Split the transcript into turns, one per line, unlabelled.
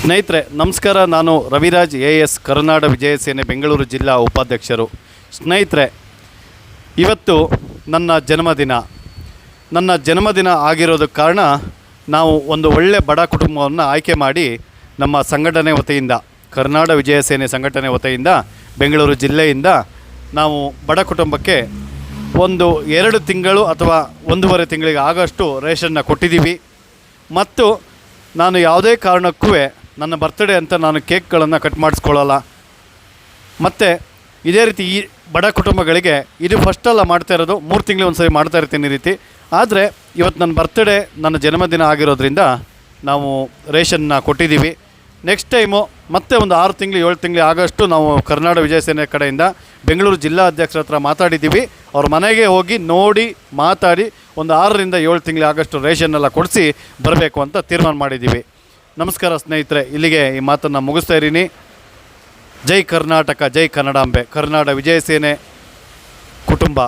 ಸ್ನೇಹಿತರೆ, ನಮಸ್ಕಾರ. ನಾನು ರವಿರಾಜ್ ಎ ಎಸ್ ಕರುನಾಡ ವಿಜಯ ಸೇನೆ, ಬೆಂಗಳೂರು ಜಿಲ್ಲಾ ಉಪಾಧ್ಯಕ್ಷರು. ಸ್ನೇಹಿತರೆ, ಇವತ್ತು ನನ್ನ ಜನ್ಮದಿನ. ನನ್ನ ಜನ್ಮದಿನ ಆಗಿರೋದಕ್ಕೆ ಕಾರಣ ನಾವು ಒಂದು ಒಳ್ಳೆ ಬಡ ಕುಟುಂಬವನ್ನು ಆಯ್ಕೆ ಮಾಡಿ ನಮ್ಮ ಸಂಘಟನೆ ವತಿಯಿಂದ, ಕರ್ನಾಡ ವಿಜಯ ಸೇನೆ ಸಂಘಟನೆ ವತಿಯಿಂದ, ಬೆಂಗಳೂರು ಜಿಲ್ಲೆಯಿಂದ ನಾವು ಬಡ ಕುಟುಂಬಕ್ಕೆ ಒಂದು ಎರಡು ತಿಂಗಳು ಅಥವಾ ಒಂದೂವರೆ ತಿಂಗಳಿಗೆ ಆಗಷ್ಟು ರೇಷನ್ನ ಕೊಟ್ಟಿದ್ದೀವಿ. ಮತ್ತು ನಾನು ಯಾವುದೇ ಕಾರಣಕ್ಕೂ ನನ್ನ ಬರ್ತ್ಡೇ ಅಂತ ನಾನು ಕೇಕ್ಗಳನ್ನು ಕಟ್ ಮಾಡಿಸ್ಕೊಳ್ಳಲ್ಲ. ಮತ್ತು ಇದೇ ರೀತಿ ಈ ಬಡ ಕುಟುಂಬಗಳಿಗೆ ಇದು ಫಸ್ಟಲ್ಲ ಮಾಡ್ತಾ ಇರೋದು, ಮೂರು ತಿಂಗಳು ಒಂದು ಸರಿ ಮಾಡ್ತಾ ಇರ್ತೀನಿ ಈ ರೀತಿ. ಆದರೆ ಇವತ್ತು ನನ್ನ ಬರ್ತ್ಡೇ ನನ್ನ ಜನ್ಮದಿನ ಆಗಿರೋದ್ರಿಂದ ನಾವು ರೇಷನ್ನ ಕೊಟ್ಟಿದ್ದೀವಿ. ನೆಕ್ಸ್ಟ್ ಟೈಮು ಮತ್ತೆ ಒಂದು ಆರು ತಿಂಗಳು, ಏಳು ತಿಂಗಳು ಆಗಷ್ಟು ನಾವು ಕರ್ನಾಟಕ ವಿಜಯ ಸೇನೆ ಕಡೆಯಿಂದ ಬೆಂಗಳೂರು ಜಿಲ್ಲಾ ಅಧ್ಯಕ್ಷರ ಹತ್ರ ಮಾತಾಡಿದ್ದೀವಿ. ಅವ್ರ ಮನೆಗೆ ಹೋಗಿ ನೋಡಿ, ಮಾತಾಡಿ ಒಂದು ಆರರಿಂದ ಏಳು ತಿಂಗಳು ಆಗಷ್ಟು ರೇಷನ್ನೆಲ್ಲ ಕೊಡಿಸಿ ಬರಬೇಕು ಅಂತ ತೀರ್ಮಾನ ಮಾಡಿದ್ದೀವಿ. ನಮಸ್ಕಾರ ಸ್ನೇಹಿತರೆ, ಇಲ್ಲಿಗೆ ಈ ಮಾತನ್ನು ಮುಗಿಸ್ತಾ ಇದ್ದೀನಿ. ಜೈ ಕರ್ನಾಟಕ, ಜೈ ಕನ್ನಡಾಂಬೆ. ಕರ್ನಾಟಕ ವಿಜಯ ಸೇನೆ ಕುಟುಂಬ.